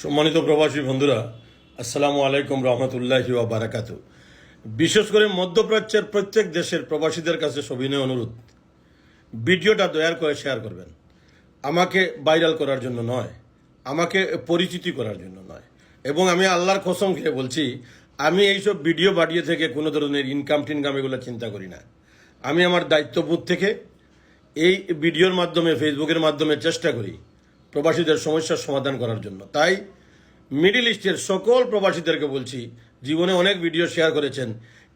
সম্মানিত প্রবাসী বন্ধুরা, আসসালামু আলাইকুম রহমতুল্লাহ বারাকাত বিশেষ করে মধ্যপ্রাচ্যের প্রত্যেক দেশের প্রবাসীদের কাছে সবিনয় অনুরোধ। ভিডিওটা দয়ার করে শেয়ার করবেন। আমাকে ভাইরাল করার জন্য নয়, আমাকে পরিচিতি করার জন্য নয়। এবং আমি আল্লাহর কসম খেয়ে বলছি, আমি এইসব ভিডিও বাড়িয়ে থেকে কোনো ধরনের ইনকাম টিনকাম এগুলো চিন্তা করি না। আমি আমার দায়িত্ববোধ থেকে এই ভিডিওর মাধ্যমে ফেসবুকের মাধ্যমে চেষ্টা করি প্রবাসীদের সমস্যার সমাধান করার জন্য। তাই মিডিল ইস্টের সকল প্রবাসীদেরকে বলছি, জীবনে অনেক ভিডিও শেয়ার করেছেন।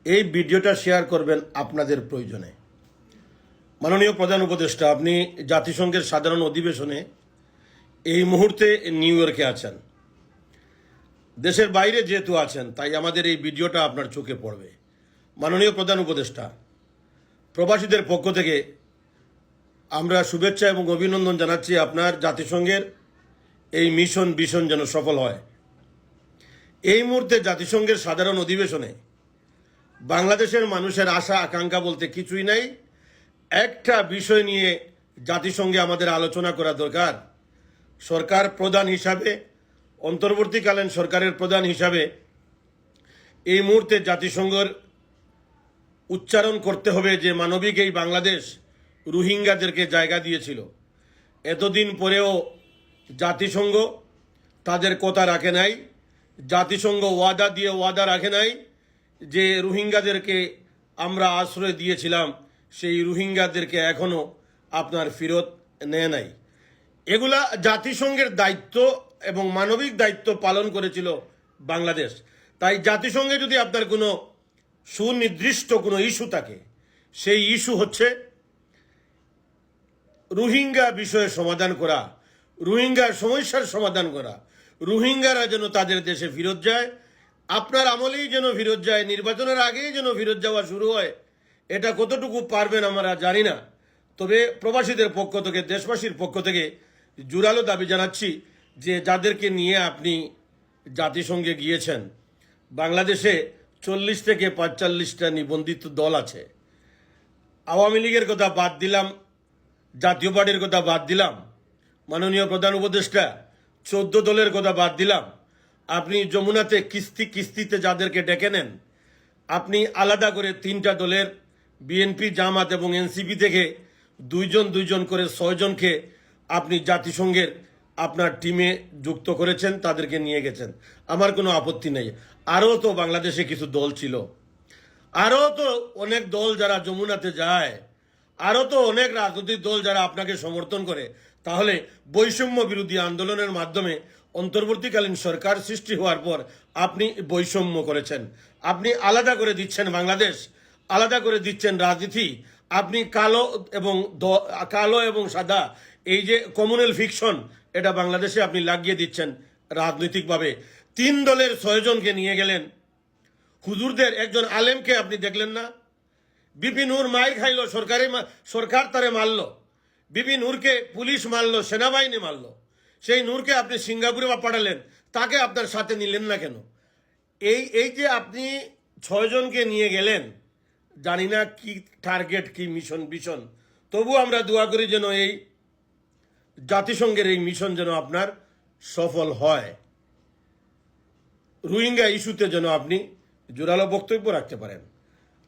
এই ভিডিওটা শেয়ার করবেন আপনাদের প্রয়োজনে। মাননীয় প্রধান উপদেষ্টা, আপনি জাতিসংঘের সাধারণ অধিবেশনে এই মুহূর্তে নিউ ইয়র্কে আছেন। দেশের বাইরে যেহেতু আছেন, তাই আমাদের এই ভিডিওটা আপনার চোখে পড়বে। মাননীয় প্রধান উপদেষ্টা, প্রবাসীদের পক্ষ থেকে আমরা শুভেচ্ছা এবং অভিনন্দন জানাচ্ছি আপনার জাতিসংঘের এই মিশন ভিশন যেন সফল হয়। এই মুহূর্তে জাতিসংঘের সাধারণ অধিবেশনে বাংলাদেশের মানুষের আশা, আকাঙ্ক্ষা বলতে কিছুই নাই। একটা বিষয় নিয়ে জাতিসংঘে আমাদের আলোচনা করা দরকার। সরকার প্রধান হিসাবে, অন্তর্বর্তীকালীন সরকারের প্রধান হিসাবে এই মুহূর্তে জাতিসংঘের উচ্চারণ করতে হবে যে মানবিক এই বাংলাদেশ রোহিঙ্গাদেরকে জায়গা দিয়েছিল। এতদিন পরেও জাতিসংঘ তাদের কথা রাখে নাই। জাতিসংঘ ওয়াদা দিয়ে ওয়াদা রাখে নাই যে রোহিঙ্গাদেরকে আমরা আশ্রয় দিয়েছিলাম, সেই রোহিঙ্গাদেরকে এখনও আপনার ফেরত নেয় নাই। এগুলা জাতিসংঘের দায়িত্ব এবং মানবিক দায়িত্ব পালন করেছিল বাংলাদেশ। তাই জাতিসংঘে যদি আপনার কোনো সুনির্দিষ্ট কোনো ইস্যু থাকে, সেই ইস্যু হচ্ছে রোহিঙ্গা বিষয়ে সমাধান করা রোহিঙ্গার সমস্যার সমাধান করা। রোহিঙ্গারা যেন তাদের দেশে ফেরত যায়, আপনার আমলেই যেন ফেরত যায়, নির্বাচনের আগেই যেন ফেরত যাওয়া শুরু হয়, এটা কতটুকু পারবেন আমরা জানি না। তবে প্রবাসীদের পক্ষ থেকে, দেশবাসীর পক্ষ থেকে জোরালো দাবি জানাচ্ছি যে যাদেরকে নিয়ে আপনি জাতিসংঘে গিয়েছেন, বাংলাদেশে চল্লিশ থেকে পঁয়তাল্লিশটা নিবন্ধিত দল আছে। আওয়ামী লীগের কথা বাদ দিলাম জাতীয় পার্টির কথা বাদ দিলাম। মাননীয় প্রধান উপদেষ্টা, চোদ্দ দলের কথা বাদ দিলাম। আপনি যমুনাতে কিস্তি কিস্তিতে যাদেরকে ডেকে নেন, আপনি আলাদা করে তিনটা দলের বিএনপি, জামাত এবং এনসিপি থেকে দুইজন দুইজন করে ছয়জনকে আপনি জাতিসংঘের আপনার টিমে যুক্ত করেছেন, তাদেরকে নিয়ে গেছেন। আমার কোনো আপত্তি নেই। আরও তো বাংলাদেশে কিছু দল ছিল। আরও তো অনেক দল যারা যমুনাতে যায় আরও তো অনেক রাজনৈতিক দল যারা আপনাকে সমর্থন করে, তাহলে বৈষম্য বিরোধী আন্দোলনের মাধ্যমে অন্তর্বর্তীকালীন সরকার সৃষ্টি হওয়ার পর আপনি বৈষম্য করেছেন। আপনি আলাদা করে দিচ্ছেন বাংলাদেশ, আলাদা করে দিচ্ছেন রাজনীতি। আপনি কালো এবং কালো এবং সাদা, এই যে কমুনাল ফিকশন এটা বাংলাদেশে আপনি লাগিয়ে দিচ্ছেন রাজনৈতিকভাবে। তিন দলের ছয়জনকে নিয়ে গেলেন। হুজুরদের একজন আলেমকে আপনি দেখলেন না? বিপি নূর মাইর খাইলো, সরকারি সরকার তারে মারলো। বিপি নূরকে পুলিশ মারলো, সেনাবাহিনী মারলো। সেই নূরকে আপনি সিঙ্গাপুরে বা পাঠালেন, তাকে আপনার সাথে নিলেন না কেন? এই এই যে আপনি ছয়জনকে নিয়ে গেলেন, জানি না কি টার্গেট কি মিশন ভিশন তবু আমরা দোয়া করি যেন এই জাতিসংঘের এই মিশন যেন আপনার সফল হয়। রোহিঙ্গা ইস্যুতে যেন আপনি জোরালো বক্তব্য রাখতে পারেন।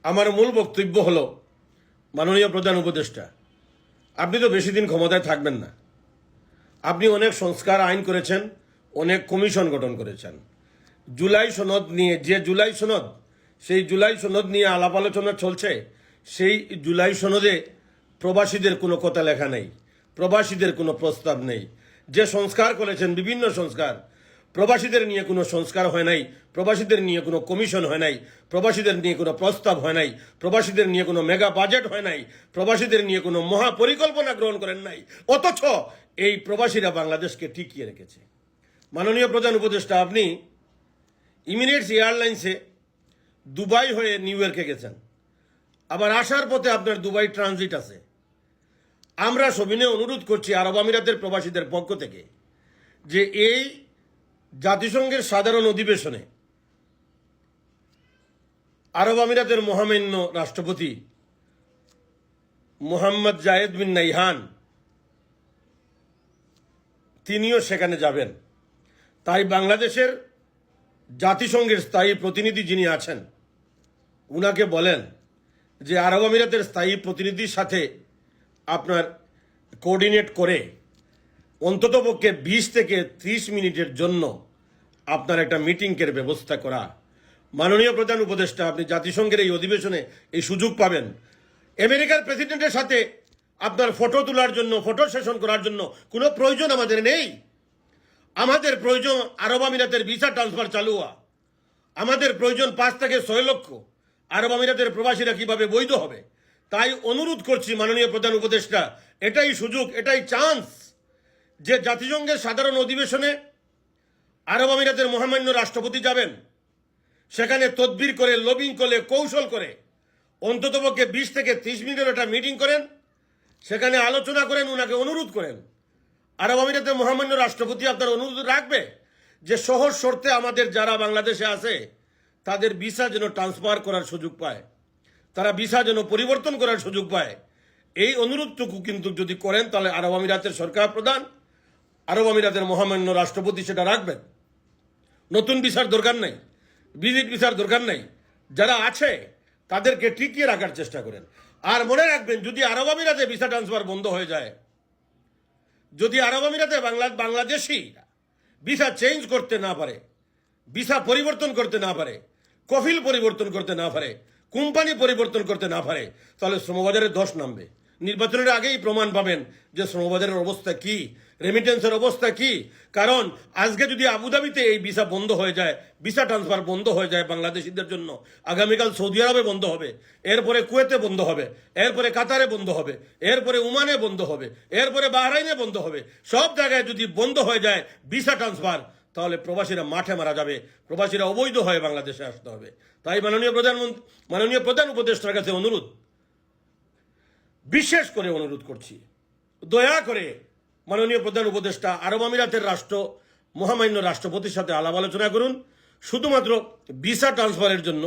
আমার মূল বক্তব্য হলো, মাননীয় প্রধান উপদেষ্টা, আপনি তো বেশি দিন ক্ষমতায় থাকবেন না। আপনি অনেক সংস্কার আইন করেছেন, অনেক কমিশন গঠন করেছেন। জুলাই সনদ নিয়ে, যে জুলাই সনদ, সেই জুলাই সনদ নিয়ে আলাপ আলোচনা চলছে, সেই জুলাই সনদে প্রবাসীদের কোনো কথা লেখা নেই, প্রবাসীদের কোনো প্রস্তাব নেই। যে সংস্কার করেছেন, বিভিন্ন সংস্কার প্রবাসীদের নিয়ে কোনো সংস্কার হয় নাই, প্রবাসীদের নিয়ে কোনো কমিশন হয় নাই, প্রবাসীদের নিয়ে কোনো প্রস্তাব হয় নাই, প্রবাসীদের নিয়ে কোনো মেগা বাজেট হয় নাই, প্রবাসীদের নিয়ে কোনো মহাপরিকল্পনা গ্রহণ করেন নাই। অথচ এই প্রবাসীরা বাংলাদেশকে টিকিয়ে রেখেছে। মাননীয় প্রধান উপদেষ্টা, আপনি ইমিরেটস এয়ারলাইন্সে দুবাই হয়ে নিউ ইয়র্কে গেছেন। আবার আসার পথে আপনার দুবাই ট্রানজিট আছে। আমরা সবিনে অনুরোধ করছি আরব আমিরাতের প্রবাসীদের পক্ষ থেকে যে এই জাতিসংঘের সাধারণ অধিবেশনে আরব আমিরাতের মহামান্য রাষ্ট্রপতি মোহাম্মদ জায়েদ বিন নাইহান, তিনিও সেখানে যাবেন। তাই বাংলাদেশের জাতিসংঘের স্থায়ী প্রতিনিধি যিনি আছেন, উনাকে বলেন যে আরব আমিরাতের স্থায়ী প্রতিনিধির সাথে আপনার কোঅর্ডিনেট করে অন্ততপক্ষে বিশ থেকে ত্রিশ মিনিটের জন্য আপনার একটা মিটিংয়ের ব্যবস্থা করা। মাননীয় প্রধান উপদেষ্টা, আপনি জাতিসংঘের এই অধিবেশনে এই সুযোগ পাবেন। আমেরিকার প্রেসিডেন্টের সাথে আপনার ফটো তোলার জন্য, ফটো সেশন করার জন্য কোনো প্রয়োজন আমাদের নেই। আমাদের প্রয়োজন আরব আমিরাতের ভিসা ট্রান্সফার চালু হওয়া। আমাদের প্রয়োজন পাঁচ থেকে ছয় লক্ষ। আরব আমিরাতের প্রবাসীরা কীভাবে বৈধ হবে? তাই অনুরোধ করছি মাননীয় প্রধান উপদেষ্টা, এটাই সুযোগ, এটাই চান্স। যে জাতিসংঘের সাধারণ অধিবেশনে আরব আমিরাতের মহামান্য রাষ্ট্রপতি যাবেন, সেখানে তদবির করে লবিং করে, কৌশল করে, অন্ততপক্ষে বিশ থেকে ত্রিশ মিনিটের একটা মিটিং করেন, সেখানে আলোচনা করেন ওনাকে অনুরোধ করেন। আরব আমিরাতের মহামান্য রাষ্ট্রপতি আপনার অনুরোধ রাখবে যে সহজ শর্তে আমাদের যারা বাংলাদেশে আছে, তাদের ভিসা যেন ট্রান্সফার করার সুযোগ পায়, তারা ভিসা যেন পরিবর্তন করার সুযোগ পায়। এই অনুরোধটুকু কিন্তু যদি করেন, তাহলে আরব আমিরাতের সরকার প্রধান আরব আমিরাতের মহামান্য রাষ্ট্রপতি সেটা রাখবেন। নতুন ভিসার দরকার নেই ভিজিট ভিসার দরকার নেই। যারা আছে, তাদেরকে টিকিয়ে রাখার চেষ্টা করেন। আর মনে রাখবেন, যদি আরব আমিরাতে ভিসা ট্রান্সফার বন্ধ হয়ে যায়, যদি আরব আমিরাতে বাংলা, বাংলাদেশি ভিসা চেঞ্জ করতে না পারে, ভিসা পরিবর্তন করতে না পারে, কফিল পরিবর্তন করতে না পারে, কোম্পানি পরিবর্তন করতে না পারে, তাহলে শ্রমবাজারের দশ নামবে। নির্বাচনের আগেই প্রমাণ পাবেন যে শ্রমবাজারের অবস্থা কি রেমিটেন্সের অবস্থা কি? কারণ আজকে যদি আবুধাবিতে এই ভিসা বন্ধ হয়ে যায়, ভিসা ট্রান্সফার বন্ধ হয়ে যায় বাংলাদেশিদের জন্য, আগামীকাল সৌদি আরবে বন্ধ হবে, এরপরে কুয়েতে বন্ধ হবে, এরপরে কাতারে বন্ধ হবে, এরপরে উমানে বন্ধ হবে, এরপরে বাহরাইনে বন্ধ হবে, সব জায়গায় যদি বন্ধ হয়ে যায় ভিসা ট্রান্সফার তাহলে প্রবাসীরা মাঠে মারা যাবে, প্রবাসীরা অবৈধ হয়ে বাংলাদেশে আসতে হবে। তাই মাননীয় প্রধানমন্ত্রী, মাননীয় প্রধান উপদেষ্টার কাছে অনুরোধ, বিশেষ করে অনুরোধ করছি, দয়া করে মাননীয় প্রধান উপদেষ্টা আরব আমিরাতের রাষ্ট্র, মহামান্য রাষ্ট্রপতির সাথে আলাপ আলোচনা করুন। শুধুমাত্র ভিসা ট্রান্সফারের জন্য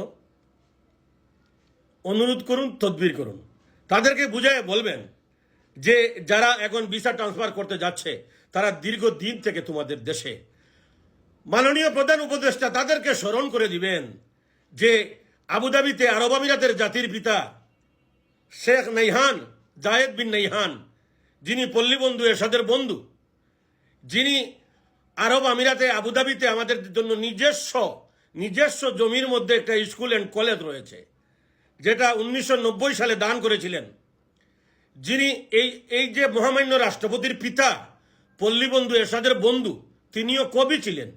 অনুরোধ করুন, তদবির করুন। তাদেরকে বুঝায় বলবেন যে যারা এখন ভিসা ট্রান্সফার করতে যাচ্ছে, তারা দীর্ঘদিন থেকে তোমাদের দেশে। মাননীয় প্রধান উপদেষ্টা তাদেরকে স্মরণ করে দিবেন যে আবুধাবিতে আরব আমিরাতের জাতির পিতা শেখ নাইহান, জায়েদ বিন নাইহান যিনি পল্লীবন্ধু এরশাদের বন্ধু, যিনি আরব আমিরাতে, আবুধাবিতে আমাদের জন্য নিজস্ব নিজস্ব জমির মধ্যে একটা স্কুল অ্যান্ড কলেজ রয়েছে, যেটা উনিশশো নব্বই সালে দান করেছিলেন। যিনি এই এই যে মহামান্য রাষ্ট্রপতির পিতা পল্লীবন্ধু এরশাদের বন্ধু, তিনিও কবি ছিলেন।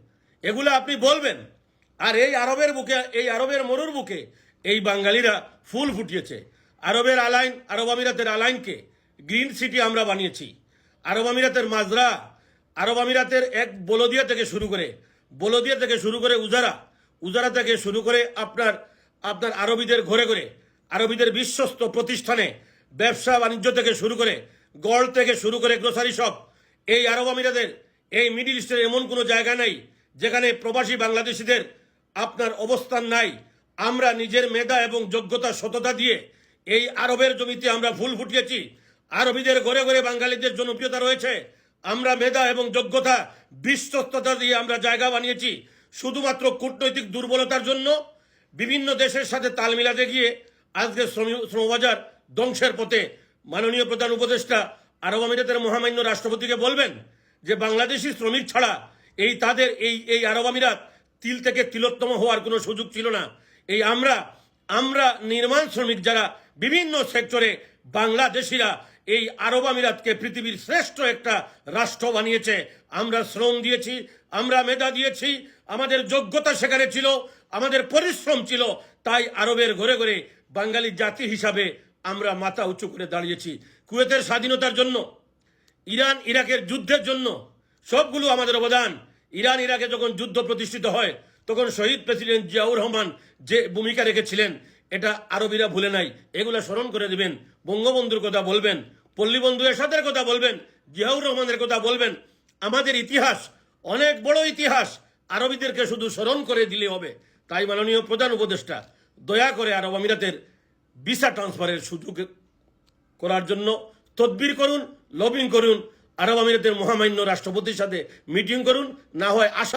এগুলো আপনি বলবেন, আর এই আরবের বুকে, এই আরবের মরুর বুকে এই বাঙালিরা ফুল ফুটিয়েছে। আরবের আলাইন, আরব আমিরাতের আলাইনকে গ্রিন সিটি আমরা বানিয়েছি। আরব আমিরাতের মাজরা, আরব আমিরাতের এক বলদিয়া থেকে শুরু করে, বলদিয়া থেকে শুরু করে উজারা উজারা থেকে শুরু করে আপনার আপনার আরবিদের ঘরে ঘরে, আরবিদের বিশ্বস্ত প্রতিষ্ঠানে, ব্যবসা বাণিজ্য থেকে শুরু করে, গড় থেকে শুরু করে গ্রোসারি শপ এই আরব আমিরাতের, এই মিডিল ইস্টের এমন কোনো জায়গা নেই, যেখানে প্রবাসী বাংলাদেশিদের আপনার অবস্থান নাই। আমরা নিজের মেধা এবং যোগ্যতা, সততা দিয়ে এই আরবের জমিতে আমরা ফুল ফুটিয়েছি। আরবিদের ঘরে ঘরে বাঙালিদের জনপ্রিয়তা রয়েছে। আমরা মেধা এবং যোগ্যতা, বিশ্বস্ততা দিয়ে আমরা জায়গা বানিয়েছি। শুধুমাত্র কূটনৈতিক দুর্বলতার জন্য বিভিন্ন দেশের সাথে তাল মিলাতে গিয়ে আজকে শ্রম- শ্রমবাজার ধ্বংসের পথে মাননীয় প্রধান উপদেষ্টা আরব আমিরাতের মহামান্য রাষ্ট্রপতিকে বলবেন যে বাংলাদেশি শ্রমিক ছাড়া এই তাদের, এই এই আরব আমিরাত তিল থেকে তিলোত্তম হওয়ার কোনো সুযোগ ছিল না। এই আমরা আমরা নির্মাণ শ্রমিক যারা বিভিন্ন সেক্টরে বাংলাদেশিরা এই আরব আমিরাতকে পৃথিবীর শ্রেষ্ঠ একটা রাষ্ট্র বানিয়েছে। আমরা শ্রম দিয়েছি, আমরা মেধা দিয়েছি, আমাদের যোগ্যতা সেখানে ছিল, আমাদের পরিশ্রম ছিল, তাই আরবের ঘরে ঘরে বাঙালি জাতি হিসাবে আমরা মাথা উঁচু করে দাঁড়িয়েছি। কুয়েতের স্বাধীনতার জন্য, ইরান, ইরাকের যুদ্ধের জন্য সবগুলো আমাদের অবদান। ইরান, ইরাকে যখন যুদ্ধ প্রতিষ্ঠিত হয়, তখন শহীদ প্রেসিডেন্ট জিয়াউর রহমান যে ভূমিকা রেখেছিলেন এটা আরবিরা ভুলে নাই। এগুলো স্মরণ করে দিবেন। বঙ্গবন্ধুর কথা বলবেন পল্লীবন্ধু এরশাদের কথা বলবেন, জিয়াউর রহমানের কথা বলবেন। আমাদের ইতিহাস, অনেক বড় ইতিহাস, আরবিদেরকে শুধু স্মরণ করে দিলে হবে। তাই মাননীয় প্রধান উপদেষ্টা, দয়া করে আরব আমিরাতের ভিসা ট্রান্সফারের সুযোগ করার জন্য তদবির করুন, লবিং করুন, আরব আমিরাতের মহামান্য রাষ্ট্রপতির সাথে মিটিং করুন, না হয় আশা